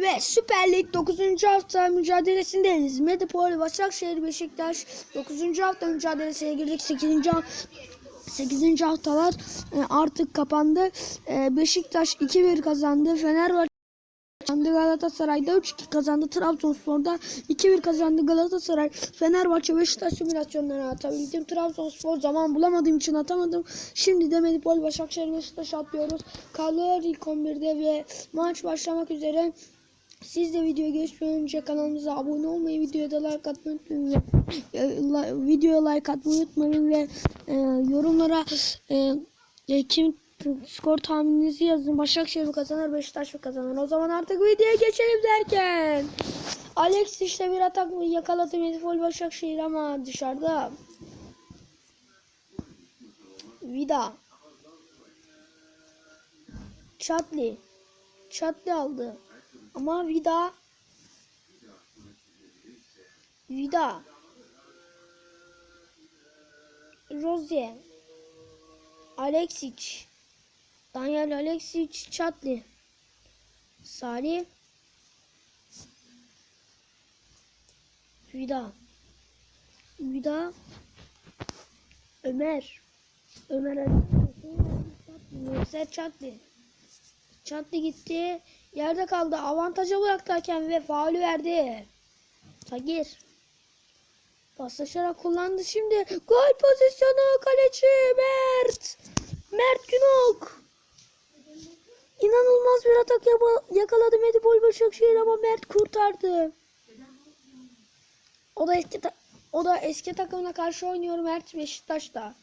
Ve Süper Lig 9. hafta mücadelesindeyiz. Medipol, Başakşehir, Beşiktaş 9. hafta mücadelesine girdik. 8. ha- 8. haftalar e, artık kapandı. E, Beşiktaş 2-1 kazandı. Fenerbahçe kazandı. Galatasaray'da 3-2 kazandı. Trabzonspor'da 2-1 kazandı. Galatasaray, Fenerbahçe, Beşiktaş simülasyonlarına atabildim. Trabzonspor zaman bulamadığım için atamadım. Şimdi de Medipol, Başakşehir, Beşiktaş atlıyoruz. Kalıyor ilk 11'de ve maç başlamak üzere. Siz de videoya geçmeden önce kanalımıza abone olmayı, videoya like atmayı unutmayın. Ve, e, videoya like atmayı unutmayın ve e, yorumlara e, e, kim skor tahmininizi yazın. Başakşehir mi kazanır, Beşiktaş mı kazanır? O zaman artık videoya geçelim derken. Alex işte bir atak yakaladı Medifol Başakşehir ama dışarıda. Vida. Chatli. Chatli aldı. Ama Vida. Vida. Rozier Alexic. Daniel Alexic Chatli. Salih. Vida. Vida. Ömer. Ömer Alexic Chatli Çatlı gitti. Yerde kaldı. Avantaja bıraktı hakem ve faulü verdi. Tagir. Paslaşarak kullandı şimdi. Gol pozisyonu kaleci Mert. Mert Günok. İnanılmaz bir atak yakaladı Medipol Başakşehir ama Mert kurtardı. O da eski o da eski takımına karşı oynuyor Mert Beşiktaş'ta.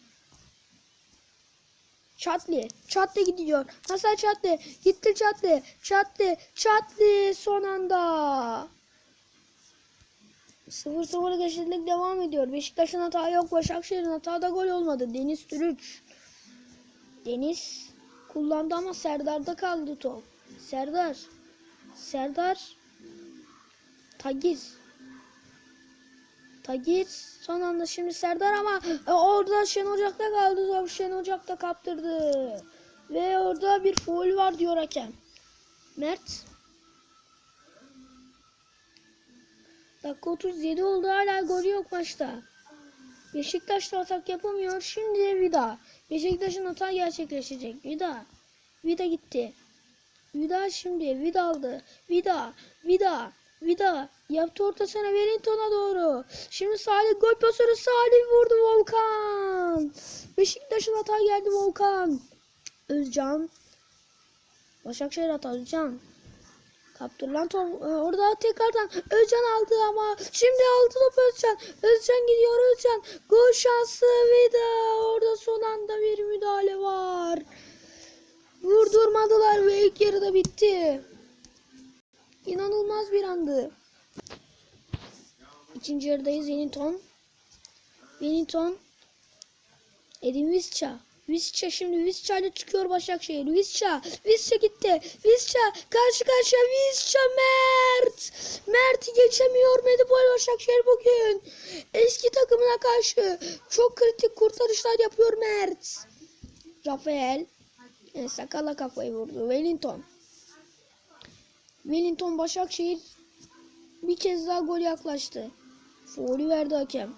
Çatlı. Çatlı gidiyor. Hasan Çatlı. Gitti Çatlı. Çatlı. Çatlı son anda. 0-0 eşitlik devam ediyor. Beşiktaş'ın hata yok. Başakşehir'in hatada gol olmadı. Deniz Türüç. Deniz kullandı ama Serdar'da kaldı top. Serdar. Serdar. Tagiz. Tagir son anda şimdi Serdar ama e, orada Şen Ocak'ta kaldı Şen Ocak'ta kaptırdı. Ve orada bir foul var diyor hakem. Mert. Dakika 37 oldu hala gol yok maçta. Beşiktaş da atak yapamıyor. Şimdi Vida. Beşiktaş'ın hata gerçekleşecek. Vida. Vida gitti. Vida şimdi. Vida aldı. Vida. Vida. Vida. Yaptı orta sene Wellington'a doğru. Şimdi Salih gol pasörü Salih vurdu Volkan. Beşiktaş'ın hata geldi Volkan. Özcan. Başakşehir hata Özcan. Kaptırılan top e, orada tekrardan Özcan aldı ama şimdi aldı top Özcan. Özcan gidiyor Özcan. Gol şansı Vida. Orada son anda bir müdahale var. Vurdurmadılar ve ilk yarıda bitti. İnanılmaz bir andı. İkinci yarıdayız. Wellington. Wellington. Edin Visca. Visca şimdi Visca ile çıkıyor Başakşehir. Visca. Visca gitti. Visca karşı karşıya Visca Mert. Mert geçemiyor Medipol Başakşehir bugün. Eski takımına karşı çok kritik kurtarışlar yapıyor Mert. Rafael. E, sakala kafayı vurdu. Wellington. Wellington Başakşehir bir kez daha gol yaklaştı. Faulü verdi hakem.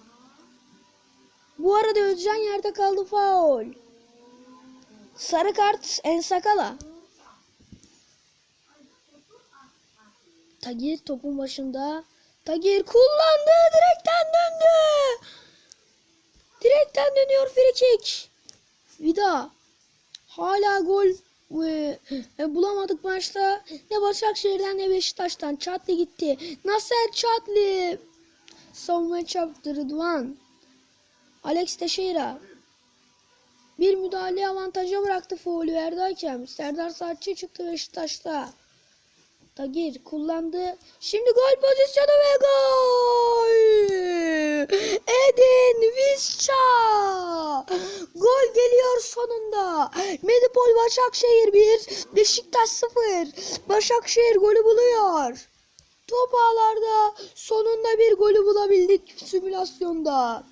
Bu arada Özcan yerde kaldı faul. Sarı kart Ensakala. Tagir topun başında. Tagir kullandı. Direkten döndü. Direkten dönüyor frikik. Vida. Hala gol e, e, bulamadık maçta. Ne Başakşehir'den ne Beşiktaş'tan. Çatlı gitti. Nasser Çatlı. Savunma çarptı Rıdvan. Alex Teixeira. Bir müdahale avantaja bıraktı faulü verdi hakem. Serdar Saatçı çıktı Beşiktaş'ta. Tagir kullandı. Şimdi gol pozisyonu ve gol! Edin Visca! Gol geliyor sonunda. Medipol Başakşehir 1, Beşiktaş 0. Başakşehir golü buluyor. Top ağlarda sonunda bir golü bulabildik simülasyonda.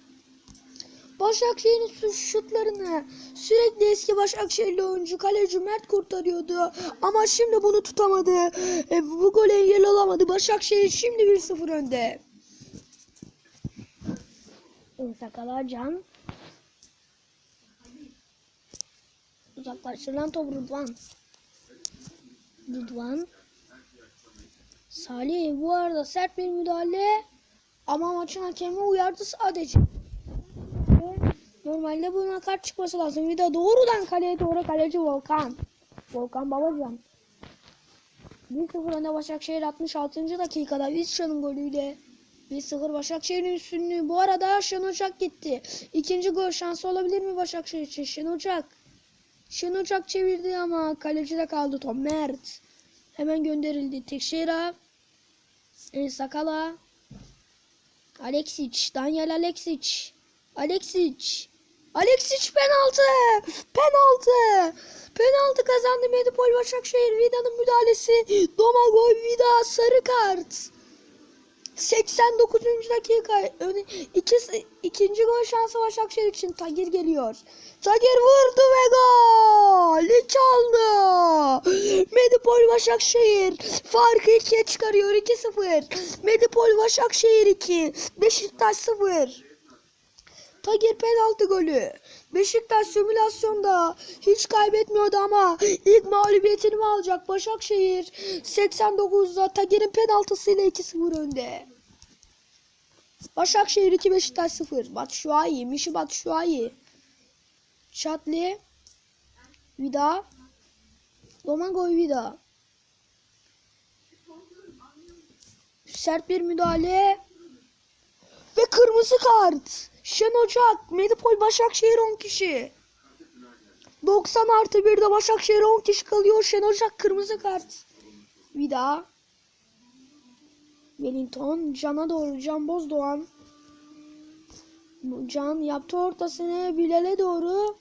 Başakşehir'in şu- şutlarını sürekli eski Başakşehirli oyuncu kaleci Mert kurtarıyordu. Ama şimdi bunu tutamadı. E, bu gole engel olamadı. Başakşehir şimdi 1-0 önde. Sakala Can. Uzaklaştırılan top Rıdvan. Rıdvan. Salih bu arada sert bir müdahale ama maçın hakemi uyardı sadece. Normalde buna kart çıkması lazım. Bir de doğrudan kaleye doğru kaleci Volkan. Volkan Babacan. 1-0 önde Başakşehir 66. dakikada Vizcan'ın golüyle 1-0 Başakşehir'in üstünlüğü. Bu arada Şen Ocak gitti. İkinci gol şansı olabilir mi Başakşehir için? Şen Ocak. Şen Ocak çevirdi ama kalecide kaldı Tom Mert. Hemen gönderildi. Tekşehir'e. Sakala. Alexic. Daniel Alexic. Alexic. Alexic penaltı. Penaltı. Penaltı kazandı Medipol Başakşehir. Vida'nın müdahalesi. Domagoj Vida sarı kart. 89. dakika. İki, ikinci gol şansı Başakşehir için. Tagir geliyor. Tagir vurdu ve gol. Oldu. Medipol Başakşehir farkı ikiye çıkarıyor. 2-0. Medipol Başakşehir 2. Beşiktaş 0. Tagir penaltı golü. Beşiktaş simülasyonda hiç kaybetmiyordu ama ilk mağlubiyetini mi alacak Başakşehir 89'da Tagir'in penaltısıyla 2-0 önde. Başakşehir 2 Beşiktaş 0. Batshuayi, Mişi Batshuayi. Şatli. Vida. Domagoy Vida. Sert bir müdahale. Ve kırmızı kart. Şen Ocak. Medipol Başakşehir 10 kişi. 90 artı 1'de Başakşehir 10 kişi kalıyor. Şen Ocak kırmızı kart. Vida. Wellington. Can'a doğru. Can Bozdoğan. Can yaptı ortasını Bilal'e doğru.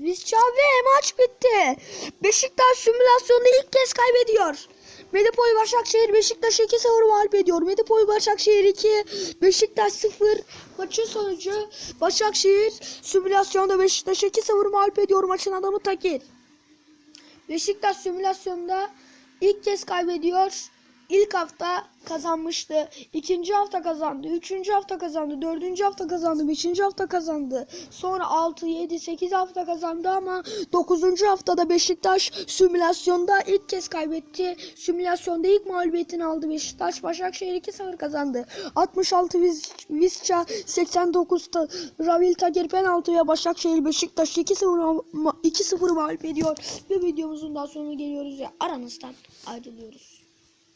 Vizca ve maç bitti. Beşiktaş simülasyonda ilk kez kaybediyor. Medipol Başakşehir Beşiktaş 2-0 mağlup ediyor. Medipol Başakşehir 2, Beşiktaş 0. Maçın sonucu Başakşehir simülasyonda Beşiktaş 2-0 mağlup ediyor. Maçın adamı Takir. Beşiktaş simülasyonda ilk kez kaybediyor. İlk hafta kazanmıştı. İkinci hafta kazandı. Üçüncü hafta kazandı. Dördüncü hafta kazandı. Beşinci hafta kazandı. Sonra 6, 7, 8 hafta kazandı ama 9. haftada Beşiktaş simülasyonda ilk kez kaybetti. Simülasyonda ilk mağlubiyetini aldı Beşiktaş. Başakşehir 2-0 kazandı. 66 Viz, Vizca 89 ta, Ravil Tagir penaltı ve Başakşehir Beşiktaş 2-0 ma- 2-0 mağlup ediyor. Ve videomuzun daha sonuna geliyoruz ve aranızdan ayrılıyoruz.